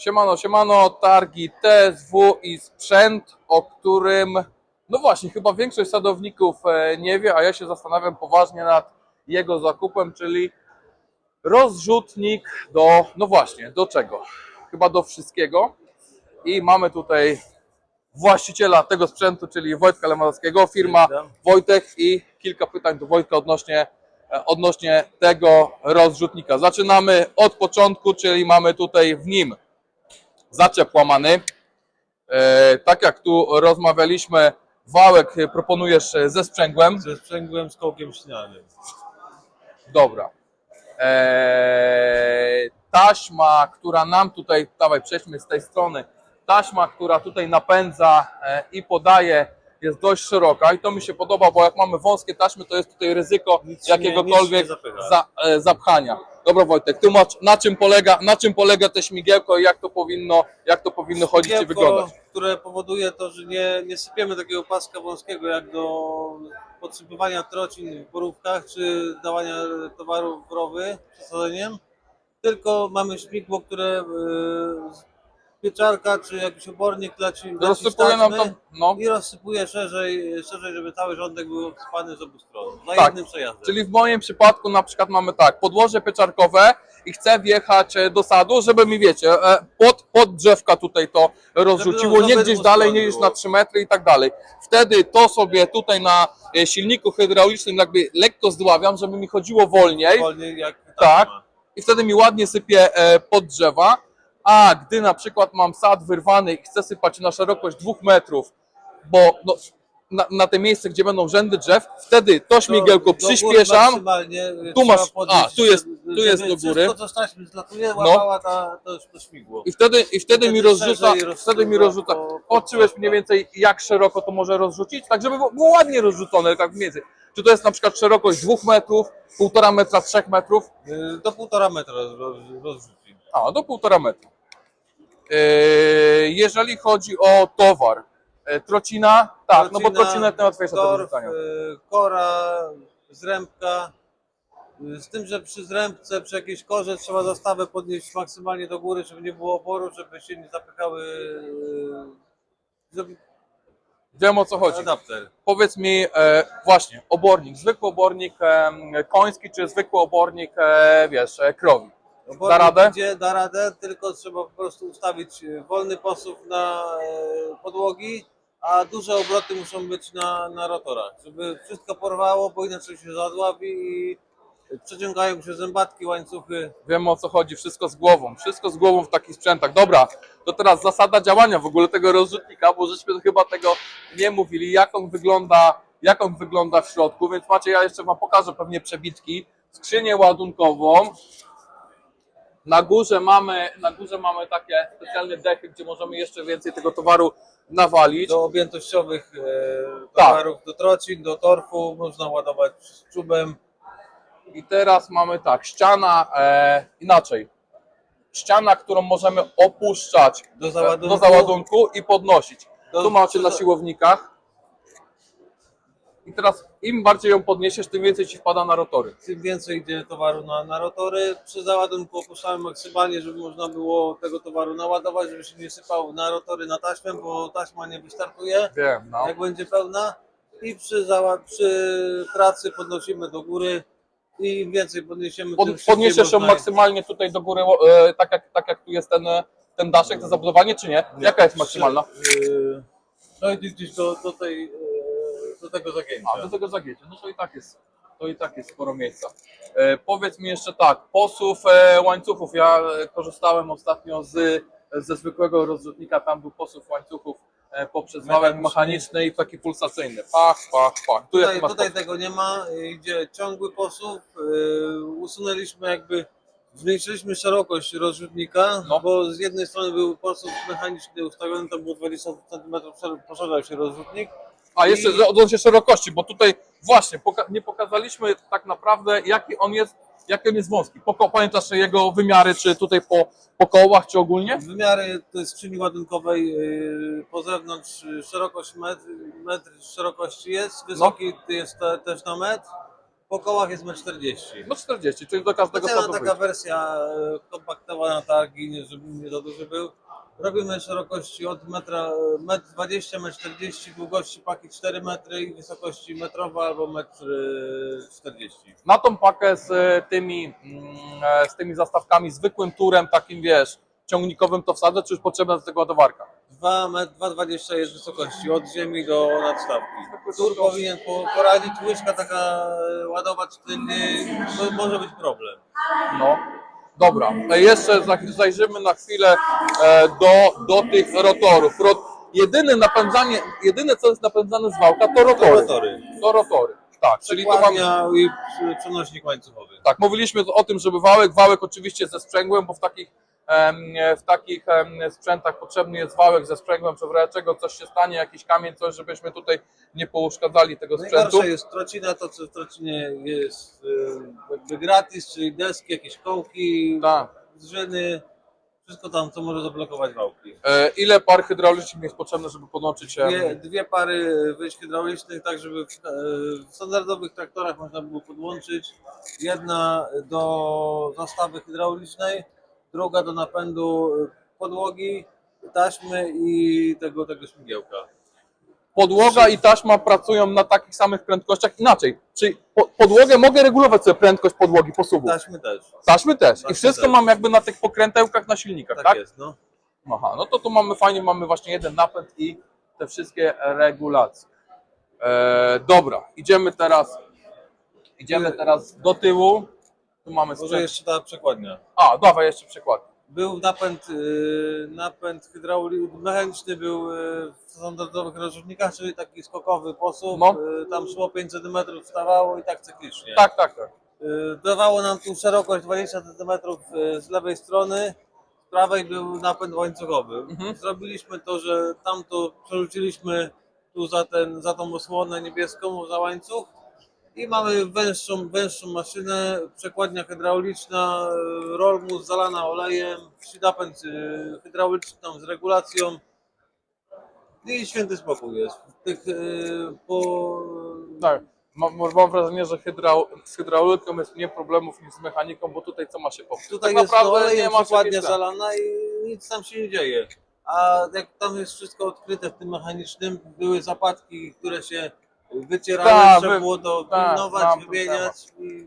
Siemano, siemano, targi TSW i sprzęt, o którym, no właśnie, chyba większość sadowników e, nie wie, a ja się zastanawiam poważnie nad jego zakupem, czyli rozrzutnik do, no właśnie, do czego? Chyba do wszystkiego. I mamy tutaj właściciela tego sprzętu, czyli Wojtka Lemanowskiego, firma. Wojtek i kilka pytań do Wojtka odnośnie, e, odnośnie tego rozrzutnika. Zaczynamy od początku, czyli mamy tutaj w nim zaczep łamany. E, tak jak tu rozmawialiśmy, wałek e, proponujesz e, ze sprzęgłem. Ze sprzęgłem z kołkiem śnianym. Dobra. Eee, taśma, która nam tutaj, dawaj przejdźmy z tej strony, taśma, która tutaj napędza i podaje jest dość szeroka i to mi się podoba, bo jak mamy wąskie taśmy, to jest tutaj ryzyko Nic nie- jakiegokolwiek nie za, e, zapchania. Dobra Wojtek, tłumacz na czym polega, na czym polega te śmigiełko i jak to powinno, jak to powinno chodzić i wyglądać. które powoduje to, że nie, nie sypiemy takiego paska wąskiego jak do podsypywania trocin w borówkach czy dawania towaru w rowy przesadzeniem, tylko mamy śmigło, które e, pieczarka czy jakiś obornik leci, Rozsypuje nam to, no, i rozsypuje szerzej, szerzej, żeby cały rządek był obsypany z obu stron. Za Tak. jednym przejazdem. Czyli w moim przypadku na przykład mamy tak, podłoże pieczarkowe i chcę wjechać e, do sadu, żeby mi wiecie, e, pod, pod drzewka tutaj to rozrzuciło, Żeby nie gdzieś obydwu dalej, stron nie już było. na 3 metry i tak dalej. Wtedy to sobie tutaj na e, silniku hydraulicznym jakby lekko zdławiam, żeby mi chodziło wolniej Wolniej jak Tak. i wtedy mi ładnie sypie e, pod drzewa, a gdy na przykład mam sad wyrwany i chcę sypać na szerokość 2 metrów, bo no, na, na te miejsce, gdzie będą rzędy drzew, wtedy to śmigiełko Do- do góry przyspieszam, y, Tu masz- a, tu jest- tu jest do góry. Wszystko, co z taśmy zlatuje, No. łapała ta, to, to śmigło. I wtedy, i wtedy mi rozrzuca, wtedy mi rozrzuca. Odczułeś mniej więcej jak szeroko to może rozrzucić, tak żeby było- ładnie rozrzucone, tak więcej. Czy to jest na przykład szerokość dwóch metrów, półtora metra, trzech metrów? Y, Do półtora metra roz, roz, rozrzuci. A, do półtora metra. Yy, jeżeli chodzi o towar, yy, trocina, tak, no bo Trocina, trocinę to łatwiejsza do wyrzucania. y, kora, zrębka. Z tym, że przy zrębce, przy jakiejś korze trzeba zastawę podnieść maksymalnie do góry, żeby nie było oporu, żeby się nie zapychały żeby Wiem o co chodzi. adapter. Powiedz mi e, właśnie, obornik, zwykły obornik e, koński, czy zwykły obornik, e, wiesz, e, krowi? Obornik radę? Idzie, da radę, tylko trzeba po prostu ustawić e, wolny posuw na e, podłogi, a duże obroty muszą być na, na rotorach, żeby wszystko porwało, bo inaczej się zadławi i przeciągają się zębatki, łańcuchy. Wiem o co chodzi, wszystko z głową, wszystko z głową w takich sprzętach. Dobra, to teraz zasada działania w ogóle tego rozrzutnika, bo żeśmy chyba tego nie mówili, jak on wygląda, jak on wygląda w środku, więc macie, ja jeszcze wam pokażę pewnie przebitki, skrzynię ładunkową. Na górze mamy, na górze mamy takie specjalne dechy, gdzie możemy jeszcze więcej tego towaru nawalić. Do objętościowych e, Tak. towarów, do trocin, do torfu można ładować z czubem. I teraz mamy tak, ściana e, inaczej. Ściana, którą możemy opuszczać Do załadunku. do załadunku i podnosić. Do- tu macie na siłownikach. I teraz im bardziej ją podniesiesz, tym więcej ci wpada na rotory. Tym więcej idzie towaru na, na rotory. Przy załadunku opuszczamy maksymalnie, żeby można było tego towaru naładować, żeby się nie sypał na rotory na taśmę, bo taśma nie wystartuje, Wiem, no. jak będzie pełna. I przy, przy pracy podnosimy do góry i im więcej podniesiemy, Pod, podniesiesz ją można- maksymalnie tutaj do góry, e, tak, jak, tak jak tu jest ten, e, ten daszek, to zabudowanie, czy nie? Jaka jest maksymalna? Yy, No i gdzieś do, do tej, yy, do tego zagięcia. A, do tego zagięcia. No to i tak jest, to i tak jest sporo miejsca. E, powiedz mi jeszcze tak, posuw e, łańcuchów. Ja e, korzystałem ostatnio z, ze zwykłego rozrzutnika, tam był posuw łańcuchów e, poprzez wałek Mechaniczny. i taki pulsacyjny. Pach, pach, pach. Tu Tutaj, masz tutaj tego nie ma, idzie ciągły posuw. Yy, usunęliśmy jakby, zmniejszyliśmy szerokość rozrzutnika, No. bo z jednej strony był posuw mechaniczny ustawiony, tam było 20 cm, poszerzał się rozrzutnik. A jeszcze odnośnie szerokości, bo tutaj właśnie poka- nie pokazaliśmy tak naprawdę jaki on jest, jaki on jest wąski. Poko- pamiętasz jego wymiary, czy tutaj po, po kołach, czy ogólnie? Wymiary tej skrzyni ładunkowej yy, po zewnątrz yy, szerokość metr, metr szerokości jest, wysoki jest te, też na metr. Po kołach jest 1,40 m. No 40, czyli do każdego Specjalna taka wersja e, kompaktowa na targi, żeby nie za duży był. Robimy szerokości od metra, 1,20 m, 1,40 m, długości paki 4 metry i wysokości metrowa albo 1,40 m. Na tą pakę z e, tymi, mm, e, z tymi zastawkami, zwykłym turem, takim wiesz, ciągnikowym to wsadzę, czy już potrzebna do tego ładowarka? 2,20 m jest wysokości od ziemi do nadstawki. Tur powinien po- poradzić, łyżka taka e, ładować tylnie, to może być problem. No. Dobra, e, jeszcze za- zajrzymy na chwilę e, do, do tych rotorów. Rot, jedyne napędzanie, jedyne co jest napędzane z wałka to rotory. Rotory. To rotory. Tak, czyli to mamy, i przenośnik łańcuchowy. tak, mówiliśmy o tym, żeby wałek, wałek oczywiście ze sprzęgłem, bo w takich, w takich sprzętach potrzebny jest wałek ze sprzęgłem, czy w razie czego coś się stanie, jakiś kamień, coś, żebyśmy tutaj nie pouszkadzali tego sprzętu. Najgorsza jest trocina, to co w trocinie jest jakby gratis, czyli deski, jakieś kołki, Tak. zżyny, wszystko tam, co może zablokować wałki. E, ile par hydraulicznych jest potrzebne, żeby podłączyć się? Dwie, dwie pary wyjść hydraulicznych, tak żeby w, e, w standardowych traktorach można było podłączyć. Jedna do zastawy hydraulicznej, druga do napędu podłogi, taśmy i tego, tego śmigiełka. podłoga i taśma pracują na takich samych prędkościach inaczej. Czyli po, podłogę mogę regulować sobie prędkość podłogi posuwu. Taśmy też. Taśmy też. I Taśmy wszystko też. mam jakby na tych pokrętełkach na silnikach, Tak, tak? jest, no. Aha, no to tu mamy fajnie, mamy właśnie jeden napęd i te wszystkie regulacje. E, dobra, idziemy teraz. Idziemy teraz do tyłu. Tu mamy Może sprzęt. jeszcze ta przekładnia. A, dawaj jeszcze przykład. Był napęd, yy, napęd hydrauliczny, mechaniczny był yy, w standardowych rozrzutnikach, czyli taki skokowy posób. No. Yy, tam szło 5 cm, wstawało i tak cyklicznie. Tak, tak, tak. Yy, dawało nam tu szerokość 20 cm yy, z lewej strony, z prawej był napęd łańcuchowy. Mhm. Zrobiliśmy to, że tamto przerzuciliśmy tu za, ten, za tą osłonę niebieską, za łańcuch i mamy węższą, węższą maszynę, przekładnia hydrauliczna, rolmus zalana olejem, napęd yy, hydrauliczny tam z regulacją i święty spokój jest. Tych, yy, po, tak. Mam, mam wrażenie, że hydrau, z hydrauliką jest mniej problemów niż z mechaniką, bo tutaj co ma się popsuć? Tutaj tak jest no, naprawdę nie olejem ma przekładnia zalana i nic tam się nie dzieje. A jak tam jest wszystko odkryte w tym mechanicznym, były zapadki, które się wycierały, Tak, trzeba wy- było to tak, pilnować, wymieniać. I...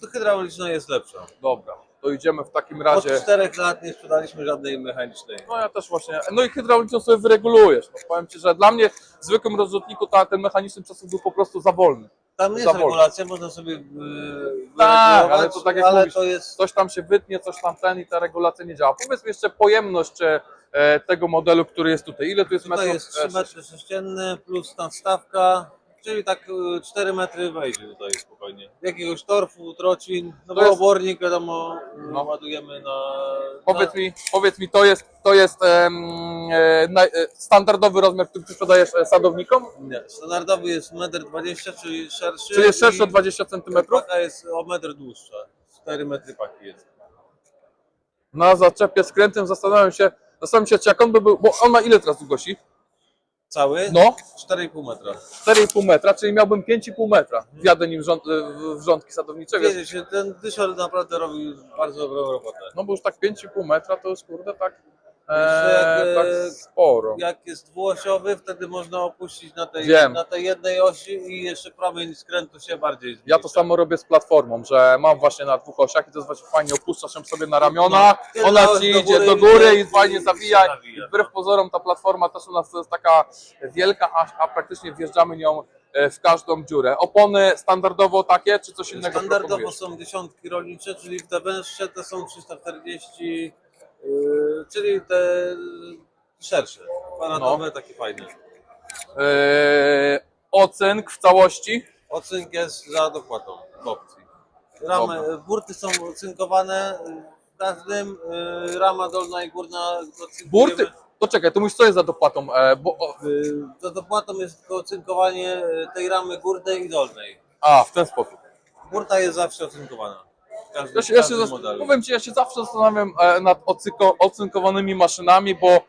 To hydrauliczna jest lepsza. Dobra, to idziemy w takim Od razie. czterech lat nie sprzedaliśmy żadnej mechanicznej. No ja też właśnie. No i hydrauliczną sobie wyregulujesz. No, powiem Ci, że dla mnie w zwykłym rozrzutniku ta, ten mechaniczny przesuw był po prostu za wolny. Tam jest Za wolno. regulacja, można sobie yy, Tak, ale to tak jak ale mówisz, to jest Coś tam się wytnie, coś tam ten i ta regulacja nie działa. Powiedz mi jeszcze pojemność e, tego modelu, który jest tutaj. Ile tu jest Tutaj metrów? jest 3 metry sześcienne plus tam stawka, czyli tak y, 4 metry wejdzie tutaj spokojnie. Jakiegoś torfu, trocin, no To bo jest- obornik wiadomo No. ładujemy na... Powiedz mi, powiedz mi, to jest, to jest em, e, naj- e, standardowy rozmiar, który ty sprzedajesz e, sadownikom? nie, standardowy jest 1,20 m, czyli szerszy. Czyli jest szerszy o i 20 cm? Paka jest o metr dłuższa, 4 metry paki jest. Na zaczepie skrętnym zastanawiam się, zastanawiam się, czy jak on by był, bo on ma ile teraz długości? Cały? No, 4,5 metra. 4,5 metra, czyli miałbym 5,5 metra. Wjadę nim w, rząd, w rządki sadownicze, więc Wiecie, ten dysior naprawdę robi bardzo dobrą robotę. no bo już tak 5,5 metra to już kurde tak, Jeszcze jak, e, e, tak sporo. Jak jest dwuosiowy, wtedy można opuścić na tej, Wiem. na tej jednej osi i jeszcze promień skrętu się bardziej zmniejsza. Ja to samo robię z platformą, że mam właśnie na dwóch osiach i to jest właśnie fajnie, opuszczasz ją sobie na ramiona, No. ona ci do idzie góry do i góry idzie i fajnie i zawija. się nawija. I Wbrew pozorom ta platforma też u nas to jest taka wielka, a, a praktycznie wjeżdżamy nią e, w każdą dziurę. Opony standardowo takie, czy coś innego Standardowo proponujesz? są dziesiątki rolnicze, czyli te węższe to są 340, yy, czyli te szersze, kwadratowe, No. takie fajne. E, ocynk w całości? Ocynk jest za dopłatą w opcji. Ramy, burty są ocynkowane w każdym, yy, rama dolna i górna. Burty? To czekaj, to mówisz co jest za dopłatą? E, bo, o, Yy, Za dopłatą jest tylko ocynkowanie yy, tej ramy górnej i dolnej. a, w ten sposób. Burta jest zawsze ocynkowana. Każdym, Ja się, ja się modelu. powiem Ci, ja się zawsze zastanawiam e, nad ocyko, ocynkowanymi maszynami, bo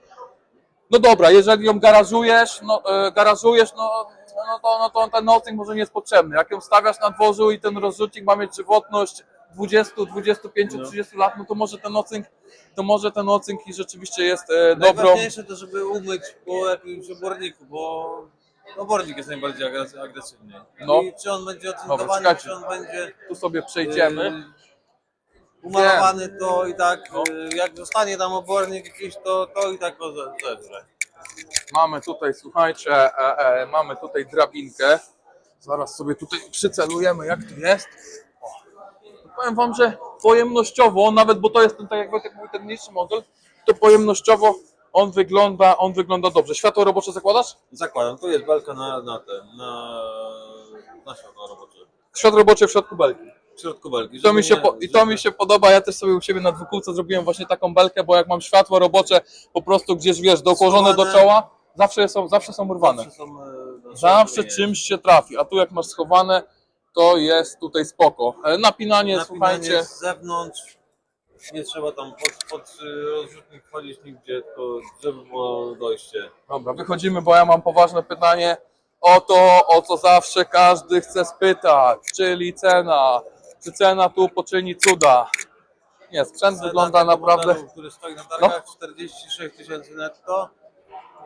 no dobra, jeżeli ją garażujesz, no, e, garażujesz, no no to, no to ten nocnik może nie jest potrzebny. Jak ją stawiasz na dworzu i ten rozrzutnik ma mieć żywotność 20, 25, No. 30 lat, no to może ten nocnik, to może ten nocnik i rzeczywiście jest e, dobrą. Najważniejsze to, żeby umyć po jakimś oborniku, bo obornik jest najbardziej agres- agresywny. No. I czy on będzie Dobra, ocynkowany, czy on będzie Tu sobie przejdziemy. yy, umalowany, to i tak, No. yy, jak zostanie tam obornik jakiś, to, to i tak go ze-. Mamy tutaj, słuchajcie, e, e, mamy tutaj drabinkę. Zaraz sobie tutaj przycelujemy, jak to jest. O. Powiem wam, że pojemnościowo, nawet bo to jest ten, tak jak Wojtek mówił, ten mniejszy model, to pojemnościowo on wygląda, on wygląda dobrze. Światło robocze zakładasz? Zakładam, tu jest belka na, na ten, na, na światło robocze. Światło robocze w środku belki. W środku belki. I to, mi się nie- po, I to mi się podoba, ja też sobie u siebie na dwukółce zrobiłem właśnie taką belkę, bo jak mam światło robocze po prostu gdzieś, wiesz, dołożone do Schowane. czoła, zawsze są, zawsze są urwane. Zawsze, są, nie. czymś się trafi, a tu jak masz schowane, to jest tutaj spoko. E, Napinanie, Napinanie słuchajcie, z zewnątrz. Nie trzeba tam pod, pod y, rozrzutnik wchodzić nigdzie, tylko żeby było dojście. dobra, wychodzimy, bo ja mam poważne pytanie o to, o co zawsze każdy chce spytać, czyli cena. Czy cena tu poczyni cuda? Nie, sprzęt Cena wygląda tego naprawdę... No. Modelu, który stoi na targach, 46 tysięcy netto.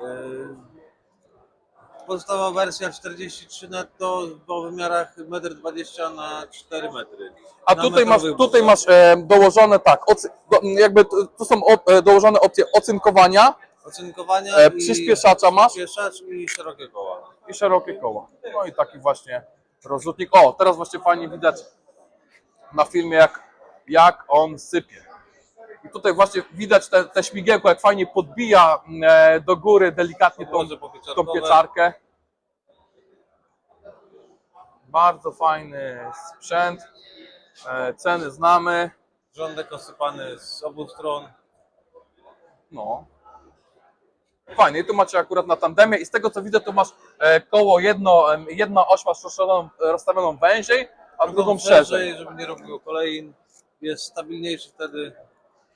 Yy, Podstawowa wersja 43 netto po wymiarach 1,20 m na 4 metry. A tutaj masz, tutaj masz e, dołożone tak, ocy, do, jakby tu tu są o, e, dołożone opcje ocynkowania Ocynkowania E, i przyspieszacza masz? Przyspieszacz i szerokie koła. i szerokie koła. No i taki właśnie rozrzutnik. O, teraz właśnie fajnie widać na filmie, jak, jak on sypie. I tutaj właśnie widać te, te śmigiełko, jak fajnie podbija e, do góry delikatnie tą, tą pieczarkę. Bardzo fajny sprzęt. E, ceny znamy. Rządek osypany z obu stron. No. Fajnie, i tu macie akurat na tandemie i z tego co widzę, to masz e, koło jedno, em, jedna oś masz rozstawioną, rozstawioną węziej, a drugą szerzej. żeby nie robiło kolejn. Jest stabilniejszy wtedy,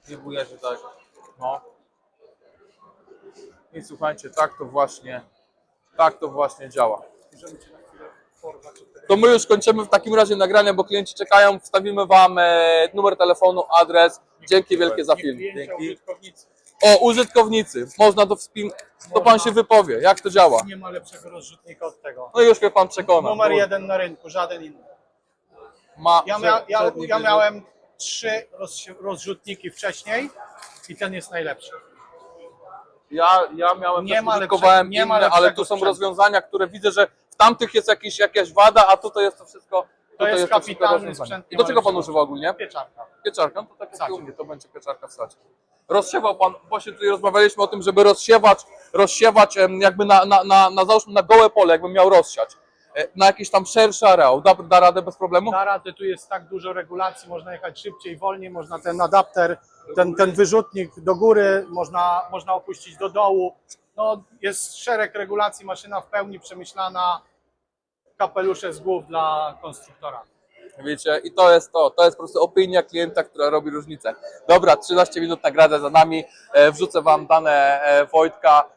nie buja się tak. No. I słuchajcie, tak to właśnie, tak to właśnie działa. To my już kończymy w takim razie nagranie, bo klienci czekają. Wstawimy Wam e, numer telefonu, adres. Dzięki wielkie za film. Dzięki. użytkownicy. O, użytkownicy. Można to wspin... To Pan się wypowie, jak to działa. Nie ma lepszego rozrzutnika od tego. No i już mnie Pan przekona. Numer jeden na rynku, żaden inny. Ma... Ja, mia, ja, ja wyrzut. miałem trzy roz, rozrzutniki wcześniej i ten jest najlepszy. Ja, ja miałem Nie też ma użytkowałem lepszego- nie ma inne, ale lepszego tu są sprzętu. rozwiązania, które widzę, że w tamtych jest jakiś, jakaś wada, a tutaj jest to wszystko. tutaj jest wszystko kapitalny sprzęt, nie I do ma czego pan lepszego. używa ogólnie? Pieczarka. Pieczarka, no to tak jak Sadzie. u mnie, to będzie pieczarka w sadzie. Rozsiewał pan, właśnie tutaj rozmawialiśmy o tym, żeby rozsiewać, rozsiewać em, jakby na, na, na, na załóżmy na gołe pole, jakby miał rozsiać. E, Na jakiś tam szerszy areał, da, da radę bez problemu? Da radę, tu jest tak dużo regulacji, można jechać szybciej, wolniej, można ten adapter, ten, ten wyrzutnik do góry, można, można opuścić do dołu. No, jest szereg regulacji, maszyna w pełni przemyślana, kapelusze z głów dla konstruktora. Wiecie, i to jest to, to jest po prostu opinia klienta, która robi różnicę. Dobra, 13 minut nagrada za nami, e, wrzucę Wam dane e, Wojtka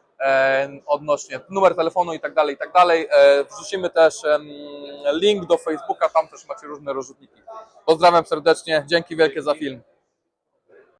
odnośnie numer telefonu i tak dalej, i tak dalej. E, wrzucimy też link do Facebooka, tam też macie różne rozrzutniki. Pozdrawiam serdecznie, dzięki wielkie za film.